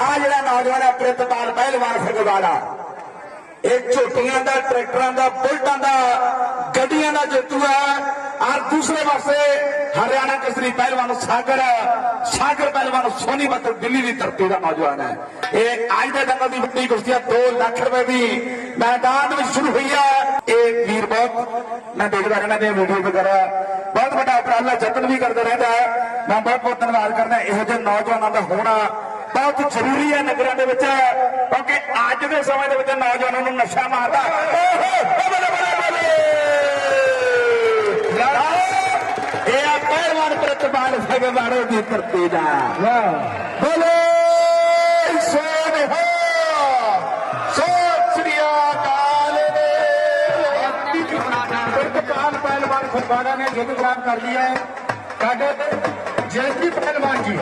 ਆ ਜਿਹੜਾ ਨੌਜਵਾਨ ਹੈ ਪ੍ਰਿਤਪਾਲ ਪਹਿਲਵਾਨ ਫਗਵਾੜਾ ਇਹ ਝੋਟੀਆਂ ਦਾ, ਟਰੈਕਟਰਾਂ ਦਾ, ਬੁਲਟਾਂ ਦਾ, ਗੱਡੀਆਂ ਦਾ ਜੇਤੂ ਹੈ। ਔਰ ਦੂਸਰੇ ਪਾਸੇ ਹਰਿਆਣਾ ਕੇਸਰੀ ਪਹਿਲਵਾਨ ਸਾਗਰ ਸਾਗਰ ਪਹਿਲਵਾਨ ਸੋਨੀਪਤ ਦਿੱਲੀ ਦੀ ਧਰਤੀ ਦਾ ਨੌਜਵਾਨ ਹੈ। ਇਹ ਅੱਜ ਦੇ ਦੰਗਲ ਦੀ ਵੱਡੀ ਕੁਸ਼ਤੀ ਹੈ। 2 ਲੱਖ ਰੁਪਏ ਦੀ ਮੈਦਾਨ ਵਿੱਚ ਸ਼ੁਰੂ ਹੋਈ ਹੈ। ਇਹ ਵੀਰ ਬਹੁਤ, ਮੈਂ ਦੇਖਦਾ ਰਹਿੰਦਾ ਤੇ ਵੀਡੀਓ ਵਗੈਰਾ ਬਹੁਤ ਵੱਡਾ ਉਪਰਾਲਾ, ਯਤਨ ਵੀ ਕਰਦਾ ਰਹਿੰਦਾ ਹੈ। ਮੈਂ ਬਹੁਤ ਬਹੁਤ ਧੰਨਵਾਦ ਕਰਦਾ ਇਹੋ ਜਿਹੇ ਨੌਜਵਾਨਾਂ ਦਾ ਹੋਣਾ। ਬਹੁਤ ਜ਼ਰੂਰੀ ਹੈ ਨਗਰਾਂ ਦੇ ਵਿੱਚ, ਕਿਉਂਕਿ ਅੱਜ ਦੇ ਸਮੇਂ ਦੇ ਵਿੱਚ ਨੌਜਵਾਨਾਂ ਨੂੰ ਨਸ਼ਾ ਮਾਰਦਾ। ਇਹ ਆ ਪਹਿਲਵਾਨ ਪ੍ਰਤਪਾਲ ਫਗਵਾੜੇ ਦੀ ਧਰਤੀ ਦਾ। ਬੋਲੇ ਸੋਨੇ ਹੋ। ਸੋਚ ਸ੍ਰੀ ਅਕਾਲ ਪ੍ਰਿਤਪਾਲ ਪਹਿਲਵਾਨ ਫਗਵਾੜਾ ਨੇ ਜਿੱਤ ਪ੍ਰਾਪਤ ਕਰ ਲਿਆ ਹੈ। ਸਾਡੇ ਜੈਸੀ ਪਹਿਲਵਾਨ ਜੀ।